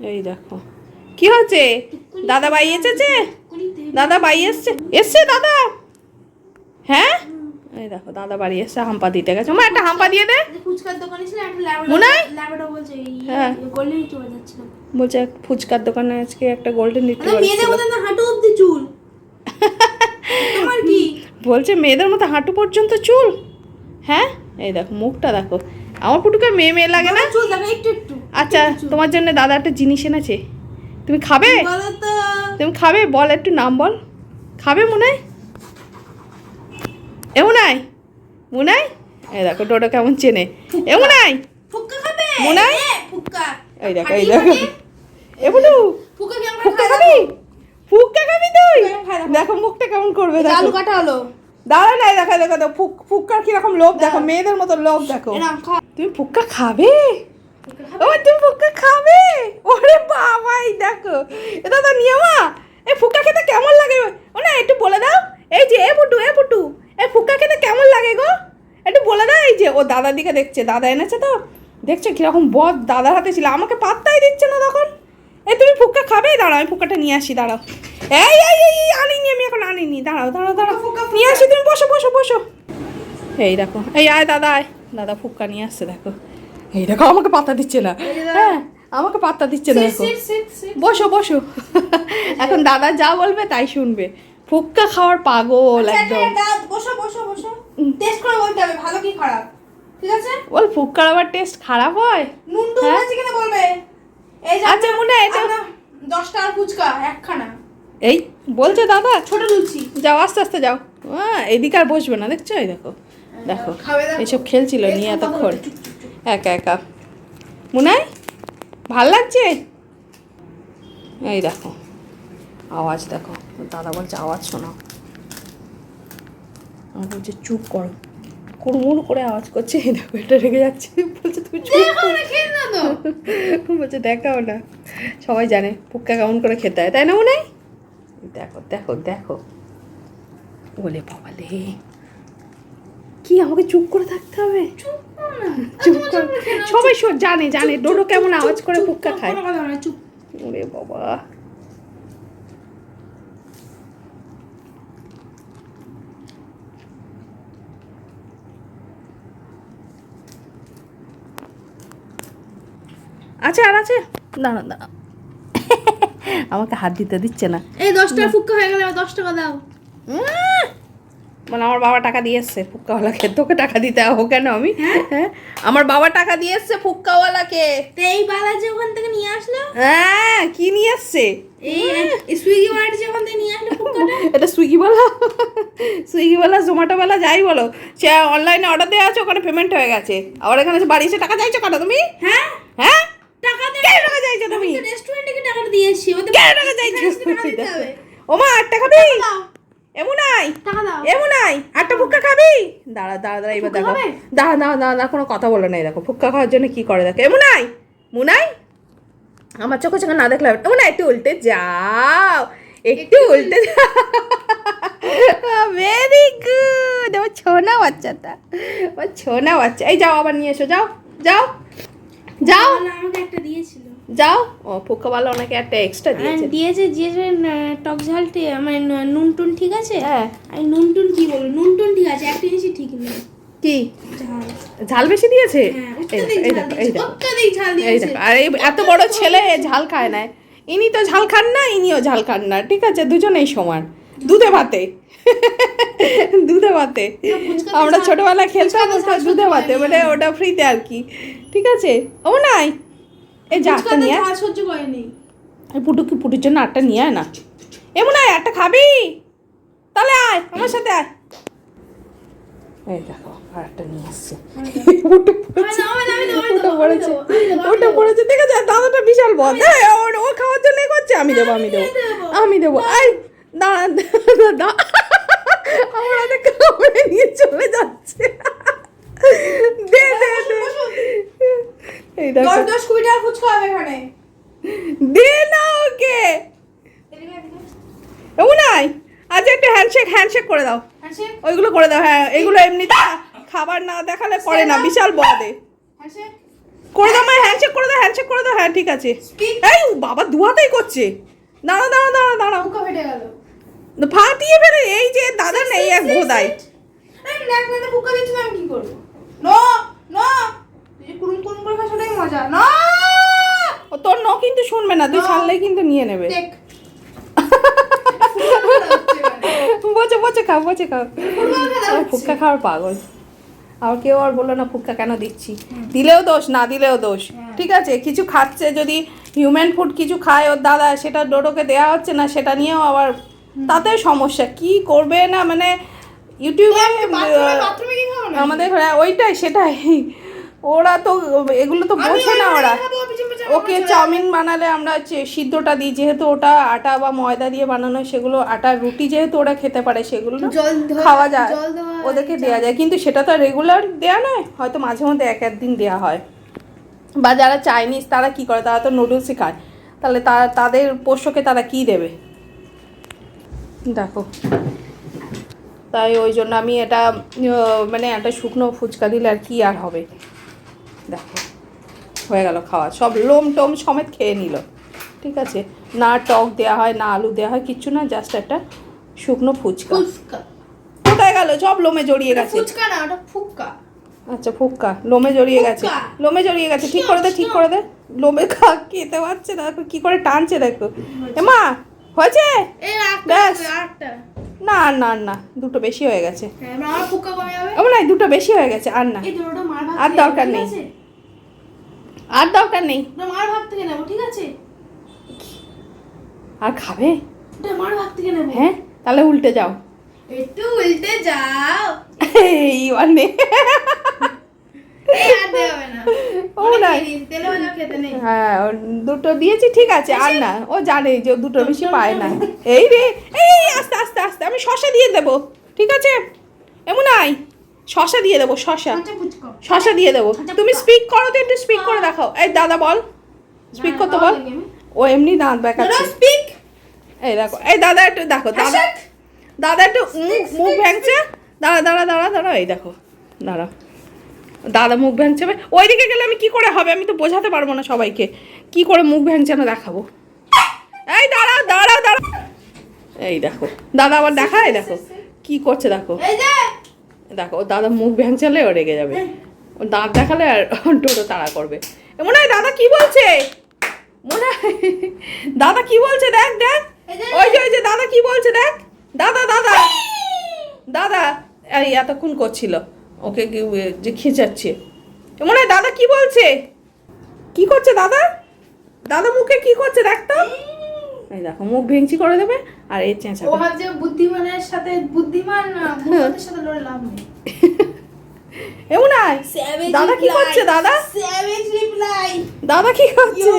এই দেখো। কি হচ্ছে দাদা বাই এসেছে? দাদা বাই এসছে? এসছে দাদা? হ্যাঁ? এই দেখো দাদা বাড়ি এসছে হাম্পা দিতে গেছে। মা একটা হাম্পা দিয়ে দে। ফুচকার দোকানে ছিল একটা মনে হয়? ল্যাবরেটর বলছে হ্যাঁ। গোল্ডেন চলে যাচ্ছিল। বলছে ফুচকার দোকানে আজকে একটা গোল্ডেন আরে মেয়েদের মধ্যে না হাঁটু অব্দি চুল। তোমার কি? বলছে মেয়েদের মতো হাঁটু পর্যন্ত চুল? হ্যাঁ? এই দেখো মুখটা দেখো। আমার পুটুকে মেয়ে মেয়ে লাগে না? চুল দেখো একটু একটু। আচ্ছা তোমার জন্য দাদা একটা জিনিস এনেছে। তুমি খাবে? তুমি খাবে? বল একটু নাম বল। খাবে মনে হয়? এমন আয় মনে হয়? এই দেখো টোটো কেমন চেনে। এমন আয় মনে হয়? এই দেখো এই দেখো। ফুক্কা খায় খাবি? ফুক্কা খাবি তুই? দেখো। মুখটা কেমন করবে দেখো? আলু কাটা হলো। দাঁড়া নাই দেখো দেখো দেখো ফুক ফুক্কার কীরকম লোভ দেখো মেয়েদের মতো লোভ দেখো। তুমি ফুক্কা খাবে? ও তুমি ফুক্কা খাবে। ওরে বাবাই দেখো। এটা তো নিয়মা এই ফুক্কা খেতে কেমন লাগে? ও না একটু বলে দাও। এই যে এ পুটু এ পুটু। এই ফুক্কা খেতে কেমন লাগে গো? একটু বলে দাও এই যে ও দাদার দিকে দেখছে দাদা এনেছে তো। দেখছ কীরকম বদ দাদার হাতে ছিল। আমাকে পাত্তাই দিচ্ছে না তখন। এই তুমি ফুক্কা খাবে? দাঁড়াও আমি ফুক্কাটা নিয়ে আসি দাঁড়াও। এই এই এই এই, আনিনি আমি এখন আনিনি। দাঁড়াও দাঁড়াও দাঁড়াও। নিয়ে আসি তুমি বসো বসো বসো। এই দেখো এই আয় দাদা আয়। দাদা ফুক্কা নিয়ে আসছে দেখো। এই দেখো আমাকে পাত্তা দিচ্ছে না। হ্যাঁ আমাকে পাত্তা দিচ্ছে না বসো বসো। এখন দাদা যা বলবে তাই শুনবে। ফুক্কা খাওয়ার পাগল একদম। বসো বসো বসো। টেস্ট করে বলতে হবে ভালো কি খারাপ ঠিক আছে? বল ফুক্কার আবার টেস্ট খারাপ হয়? নুন টুন হ্যাঁ? আছে কিনা বলবে? এই যে আচ্ছা, এটা- টাকার ফুচকা একখানা। এই বলছে দাদা? ছোট লুচি। যাও আস্তে আস্তে যাও। হ্যাঁ এদিকে আর বসবে না দেখছ? এই দেখো। দেখো। এইসব খেলছিল নিয়ে এতক্ষণ। একা একা। মুনাই ভালো লাগছে? এই দেখো আওয়াজ দেখো। দাদা বলছে আওয়াজ শোনাও। আমার বলছে চুপ করো। কুড়মুড় করে আওয়াজ করছে এই দেখো এটা রেগে যাচ্ছে। বলছে তুমি চুপ। বলছে দেখাও না। সবাই জানে পুক্কা কেমন করে খেতে হয় তাই না মনে হয় দেখো দেখো দেখো। বলে বাবালে। কি? আমাকে চুপ করে থাকতে হবে? চুপ করো সবাই সব জানে জানে ডোডো কেমন আওয়াজ করে পুক্কা খায়। চুপ। ওরে বাবা। আচ্ছা আর আছে? দাঁড়া দাঁড়া। আমাকে হাত দিতে দিচ্ছে না। এই দশ টাকা ফুক্কা হয়ে গেলে দশ টাকা দাও। উম, মানে আমার বাবা টাকা দিয়ে এসছে ফুক্কাওয়ালাকে। তোকে টাকা দিতে হবে কেন আমি? হ্যাঁ? আমার বাবা টাকা দিয়ে এসছে ফুক্কাওয়ালাকে এই বালাজি ওখান থেকে নিয়ে আসলো? হ্যাঁ কি নিয়ে এই সুইগি যে ওখান থেকে নিয়ে আসলো এটা সুইগিওয়ালা সুইগিওয়ালা জোম্যাটোওয়ালা যাই বলো। সে অনলাইনে অর্ডার দেওয়া আছে ওখানে পেমেন্ট হয়ে গেছে। আবার এখানে এসে বাড়ি এসে টাকা চাইছো কেন তুমি? হ্যাঁ? হ্যাঁ? টাকা কেন টাকা চাইছো তুমি? রেস্টুরেন্টে কি টাকাটা দিয়ে এসছি কেন টাকা চাইছো? টাকা ওমা আটটা খাবি? দাও। এমন আই টাকা দাও। এমন আই আটটা ফুক্কা খাবি? দাঁড়া দাঁড়া দাঁড়া এবার ফুক্কা দেখো। খাবে? দাঁড়া দাঁড়া দাঁড়া দাঁড়া কোনো কথা বলো না দেখো। ফুক্কা খাওয়ার জন্য কি করে দেখো। এমন আই মুনাই আমার চোখে চোখে না দেখলে এমন একটু উল্টে যাও। একটু উল্টে ভেরি গুড আমার ছোনা বাচ্চাটা। আমার ছোনা বাচ্চা। এই যাও আবার নিয়ে এসো। যাও যাও যাও। না, আমাকে একটা দিয়েছিল। যাও ও ফুক্কাওয়ালা ওনাকে একটা এক্সট্রা আর দিয়েছে। দিয়েছে আহ, টক ঝালটে মানে নুন টুন ঠিক আছে? হ্যাঁ। আমি নুন টুন কি বলব? নুন টুন ঠিক আছে একটা জিনিসই ঠিক নেই। কি? ঝাল। ঝাল বেশি দিয়েছে? হ্যাঁ এই আর এত বড় ছেলে ঝাল খায় না। ইনি তো ঝাল খান না ইনিও ঝাল খান না ঠিক আছে? দুজনেই সমান। দুধে ভাতে। দুধে ভাতে। আমরা ছোটবেলায় খেলতাম দুধে ভাতে মানে ওটা ফ্রিতে আর কি ঠিক আছে? ও নাই? এই যা নিয়ে সহ্য করেনি। পুটুর জন্য আটটা নিয়ে আয় না। এমন আয় একটা খাবি? তাহলে আয় আমার সাথে আয়। এই দেখো নিয়ে আসছে। ওটা পড়েছে ওটা পড়েছে দাদাটা বিশাল বদ ও- খাওয়ার জন্য করছে আমি দেবো আমি দেবো দেবো। আমি দেবো। আই দাঁড়া দাদা আমার হাতে কামড়ে নিয়ে চলে যাচ্ছে। দে দে দে। এই দেখো। দশ দশ কুড়ি টাকা ফুচকা হবে এখানে। দে না ওকে। এমন নাই। আজ একটা হ্যান্ডশেক হ্যান্ডশেক করে দাও। ওইগুলো করে দাও হ্যাঁ এগুলো এমনিতে খাবার না দেখালে করে না বিশাল বদে করে দাও মা হ্যান্ডশেক করে দাও হ্যান্ডশেক করে দাও হ্যাঁ ঠিক আছে. এই বাবা দুহাতেই করছে। দাঁড়া দাঁড়া দাঁড়া দাঁড়া ফুকা ফেটে গেল। ফাটিয়ে ফেলে এই যে দাদা নেই এক দিচ্ছি না আমি কি করব নো নো তুই যে কুরুম কুরুম করে খাস ওটাই মজা না ও তোর ন কিন্তু শুনবে না তুই। ছাড়লেই কিন্তু নিয়ে নেবে। বসে বসে খাও বসে খাও। ফুচকা খাওয়ার পাগল। আর কেউ আর বলল না ফুচকা কেন দিচ্ছি? দিলেও দোষ না দিলেও দোষ। হ্যাঁ। ঠিক আছে কিছু খাচ্ছে যদি হিউম্যান ফুড কিছু খায় ওর দাদা সেটা ডোডোকে দেওয়া হচ্ছে না সেটা নিয়েও আবার তাতে সমস্যা। কি করবে না মানে ইউটিউবে আমাদের ওইটাই সেটাই। ওরা তো এগুলো তো বোঝে না ওরা। ওকে চাউমিন বানালে আমরা হচ্ছে সিদ্ধটা দিই যেহেতু ওটা আটা বা ময়দা দিয়ে বানানো সেগুলো আটার রুটি যেহেতু ওরা খেতে পারে সেগুলো খাওয়া যায় ওদেরকে দেওয়া যায়। কিন্তু সেটা তো রেগুলার দেওয়া নয় হয়তো মাঝে মধ্যে এক একদিন দেওয়া হয়। বা যারা চাইনিজ তারা কি করে? তারা তো নুডলসই খায়। তাহলে তাদের পোষ্যকে তারা কি দেবে? দেখো। তাই ওই জন্য আমি এটা মানে একটা শুকনো ফুচকা দিলে আর কি আর হবে? দেখো। হয়ে গেল খাওয়া। সব লোম টোম সমেত খেয়ে নিল। ঠিক আছে? না টক দেওয়া হয় না আলু দেওয়া হয় কিচ্ছু না জাস্ট একটা শুকনো ফুচকা। কোথায় গেল সব লোমে জড়িয়ে গেছে। ফুচকা না ওটা ফুক্কা। আচ্ছা ফুক্কা। লোমে জড়িয়ে গেছে। লোমে জড়িয়ে গেছে। ঠিক করে দে ঠিক করে দে। লোমে খা খেতে পারছে না। দেখো কি করে টানছে দেখো। এমা হয়েছে? ব্যাস। না আর না না দুটো বেশি হয়ে গেছে। হ্যাঁ আমার দুটো বেশি হয়ে গেছে। আর না। আর দরকার নেই। আর দরকার নেই। মার ভাগ থেকে নেব ঠিক আছে? আর খাবে? ওটা মার ভাগ থেকে নেব। হ্যাঁ তাহলে উল্টে যাও। একটু উল্টে যাও। এই আর দেওয়া হবে না। ও অনেক না। দেরি, তেলে ভাজা খেতে হ্যাঁ দুটো দিয়েছি ঠিক আছে আর না। ও জানে যে দুটো বেশি পায় না। এই রে এই আস্তে আস্তে আস্তে আমি শশা দিয়ে দেবো ঠিক আছে? এমন আই শশা দিয়ে দেবো শশা। শশা দিয়ে দেবো। তুমি স্পিক করো তো একটু স্পিক করে দেখাও। এই দাদা বল স্পিক করতে বল ও এমনি দাঁত দেখাচ্ছে। স্পিক এই দেখো এই দাদা একটু দেখো দাদা দাদা একটু মুখ মুখ ভ্যাংছে দাঁড়া দাঁড়া দাঁড়া দাঁড়া এই দেখো দাঁড়া। দাদা মুখ ভ্যাংছে ওইদিকে গেলে আমি কি করে হবে? আমি তো বোঝাতে পারব না সবাইকে। কি করে মুখ ভ্যাংছে না দেখাবো? এই দাঁড়া দাঁড়া দাঁড়া। এই দেখো দাদা আবার দেখায় দেখো। কি করছে দেখো। দেখো দাদা মুখ ভ্যাংচালে ও রেগে যাবে। ও দাঁত দেখালে আর টোটো তাড়া করবে। মনে হয় দাদা কি বলছে? মনে হয় দাদা কি বলছে? দেখ দেখ। ওই যে ওই যে দাদা কি বলছে দেখ। দাদা দাদা। দাদা এই এতক্ষণ করছিল। ওকে যে খেঁচাচ্ছে। মনে হয় দাদা কি বলছে? কি করছে দাদা? দাদা মুখে কি করছে? দেখ তো। এই দেখো মুখ ভেঙচি করে দেবে আর এর ও ভাবছে বুদ্ধিমানের সাথে বুদ্ধিমান বুদ্ধিমানের সাথে লড়ে লাভ নেই। এমন আয়। দাদা কি করছে দাদা? স্যাভেজ রিপ্লাই দাদা কি করছে?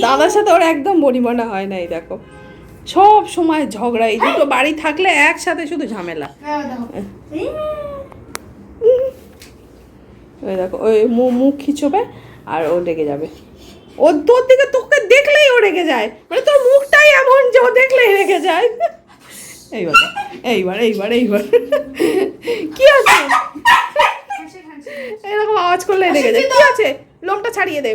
দাদার সাথে ওর একদম বনিবনা হয় না এই দেখো। সব সময় ঝগড়া এই দুটো বাড়ি থাকলে একসাথে শুধু ঝামেলা। হ্যাঁ দেখো এই, ওই দেখো ওই মুখ মুখ খিচবে আর ও রেগে যাবে। ও তোর দিকে তোকে দেখলেই ও রেগে যায়। মানে তোর মুখটাই এমন যে ও দেখলেই রেগে যায়। এইবার এইবার এইবার এইবার। কি আছে? এরকম আওয়াজ করলে রেগে যায়। কি আছে? লোমটা ছাড়িয়ে দে।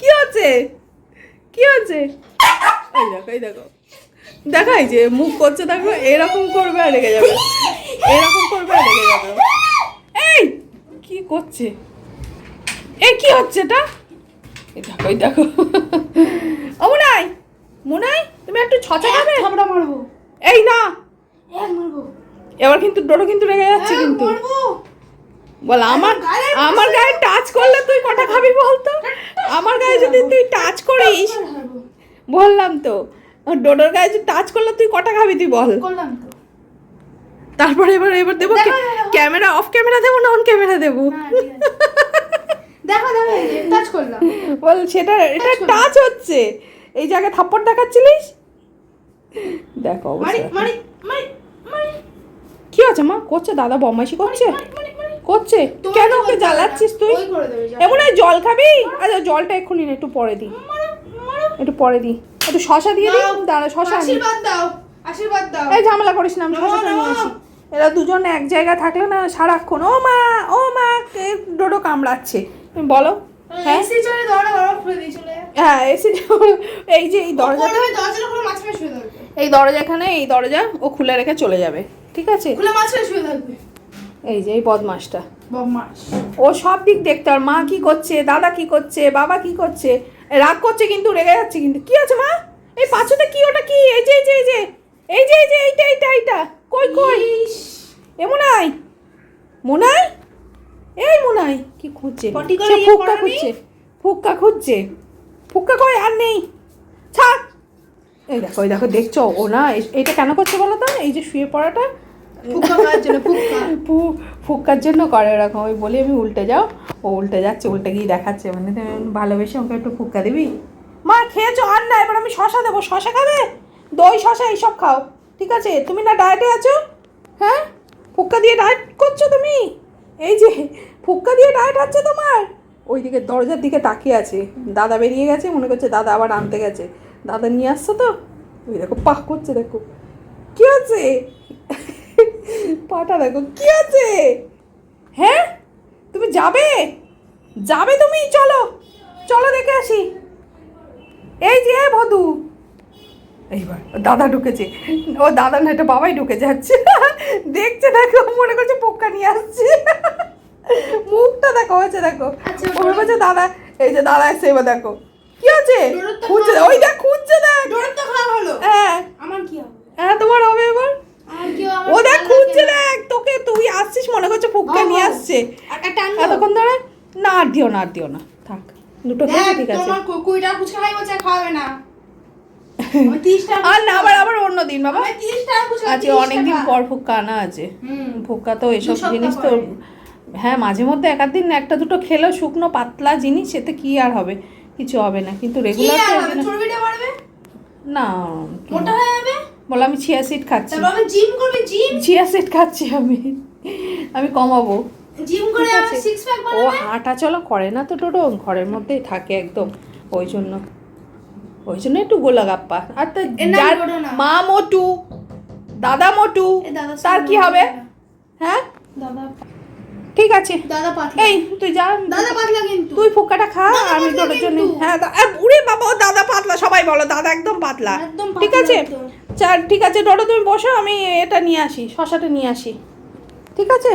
কি আছে? কি আছে? এই দেখো এই দেখো। দেখাই যে মুখ করছে দেখো এরকম করবে আর রেগে যাবে। এরকম করবে আর রেগে যাবে। করছে? এই কি হচ্ছে এটা? এই দেখো এই দেখো। ও মুনাই! মুনাই তুমি একটু ছচা খাবে? থাপড়া মারবো। এই না! এক মারবো। এবার কিন্তু ডোডো কিন্তু রেগে যাচ্ছে কিন্তু। বল আমার গায়ে আমার গায়ে টাচ করলে তুই কটা খাবি বলতো? আমার গায়ে যদি তুই টাচ করিস বললাম তো। ডোডোর গায়ে যদি টাচ করলে তুই কটা খাবি তুই বল। তারপরে এবার এবার দেবো। ক্যামেরা অফ ক্যামেরা দেবো না অন ক্যামেরা দেবো? হ্যাঁ, ঠিক আছে। দেখো দেখো টাচ করলাম। বল সেটা এটা টাচ হচ্ছে। এই জায়গায় থাপ্পড় দেখাচ্ছিলিস? দেখো কি আছে মা? করছে দাদা বদমাইশি করছে। করছে? কেন ওকে। জ্বালাচ্ছিস তুই। এমন জল খাবি? আচ্ছা জলটা এক্ষুনি না একটু পরে দিই। একটু পরে দিই একটু শশা দিয়ে দিই দাঁড়া শশা। আশীর্বাদ দাও আশীর্বাদ দাও। এই ঝামেলা করিস না আমি না। নিয়ে আসি এরা দুজন এক জায়গায় থাকলে না সারাক্ষণ ও মা ও মা কে ডোডো কামড়াচ্ছে। তুমি বলো হ্যাঁ হ্যাঁ? এসে এই যে এই দরজা দরজাটা এই দরজা এখানে এই দরজা ও খুলে রেখে চলে যাবে ঠিক আছে? খুলে শুয়ে থাকবে। এই যে এই বদমাসটা। বদমাস। ও সব দিক দেখতে আর মা কি করছে দাদা কি করছে বাবা কি করছে রাগ করছে কিন্তু রেগে যাচ্ছে কিন্তু। কি আছে মা? এই পাঁচুতে কি ওটা কি? এই যে এই যে এই যে এই যে এই যে এইটা এইটা এইটা। কই কই? এ মোনাই। মোনাই? এই মোনাই। কি খুঁজছে? সে ফুক্কা খুঁজছে। ফুক্কা খুঁজছে। ফুক্কা কই? আর নেই। ছাড়। এই দেখো এই দেখো দেখছ? ও না এটা কেন করছে বলো তো? এই যে শুয়ে পড়াটা। ফুক্কা খাওয়ার জন্য? ফু- ফুক্কার জন্য করে এরকম। ওই বলি আমি উল্টে যাও। ও উল্টে যাচ্ছে উল্টে গিয়ে দেখাচ্ছে। মানে ভালোবেসে ওকে একটু ফুক্কা দিবি? মা খেয়েছো? আর না এবার আমি শশা দেবো। শশা খাবে? দই শশা এইসব খাও। ঠিক আছে, তুমি না ডায়েটে আছো? হ্যাঁ? ফুক্কা দিয়ে ডায়েট করছ তুমি? এই যে, ফুক্কা দিয়ে ডায়েট হচ্ছে তোমার? ওইদিকে দরজার দিকে তাকিয়ে আছে। দাদা বেরিয়ে গেছে, মনে করছে দাদা আবার আনতে গেছে। দাদা নিয়ে আসছো তো? ওই দেখো, পাহ করছে দেখো। কি আছে? পাটা দেখো, কি আছে? হ্যাঁ? তুমি যাবে? যাবে তুমি? চলো চলো দেখে আসি। এই যে, ভদু। এইবার দাদা ঢুকেছে। ও দাদা না এটা বাবাই ঢুকে যাচ্ছে। দেখছে দেখো মনে করছে পোক্কা নিয়ে আসছে। মুখটা দেখো হয়েছে দেখো। আচ্ছা, মনে করছে দাদা এই যে দাদা এসে এবার দেখো। কি আছে খুঁজছে ওই দেখ খুঁজছে দেখ। হ্যাঁ। আমার কি হবে? হ্যাঁ তোমার হবে এবার? ও দেখ খুঁজছে দেখ তোকে তুই আসছিস মনে করছে ফুক্কা নিয়ে। আসছে? এতক্ষণ ধরে? না আর দিও না আর দিও না। থাক দুটো ঠিক আছে। তোমার কু- কুড়ি টাকা ফুচকা খাই বলছে আর না। আর না আবার আবার অন্য দিন বাবা। আজকে অনেকদিন পর ফুক্কা আনা আছে। হুম। ফুক্কা তো এসব জিনিস তো হ্যাঁ মাঝে মধ্যে দিন একটা দুটো খেলেও শুকনো পাতলা জিনিস সেতে কি আর হবে? কিছু হবে না কিন্তু রেগুলার না। মোটা হয়ে যাবে? বলো আমি চিয়া সিড খাচ্ছি। আমি জিম করবে জিম চিয়া সিড খাচ্ছি আমি। আমি কমাবো। জিম করে। সিক্স প্যাক ও হাঁটা চলা করে না তো টোটো। ঘরের মধ্যেই থাকে একদম ওই জন্য। ওই জন্য একটু গোলাগাপ্পা। আর তো যার মা মোটু দাদা মোটু তার কি হবে? হ্যাঁ? দাদা। ঠিক আছে। দাদা পাতলা। এই তুই যা। দাদা পাতলা কিন্তু। তুই ফুক্কাটা খা আমি তোর জন্য হ্যাঁ উরে বাবা ও দাদা পাতলা সবাই বলো দাদা একদম পাতলা। একদম ঠিক আছে? চার ঠিক আছে ডোডো তুমি বসো আমি এটা নিয়ে আসি শশাটা নিয়ে আসি। ঠিক আছে?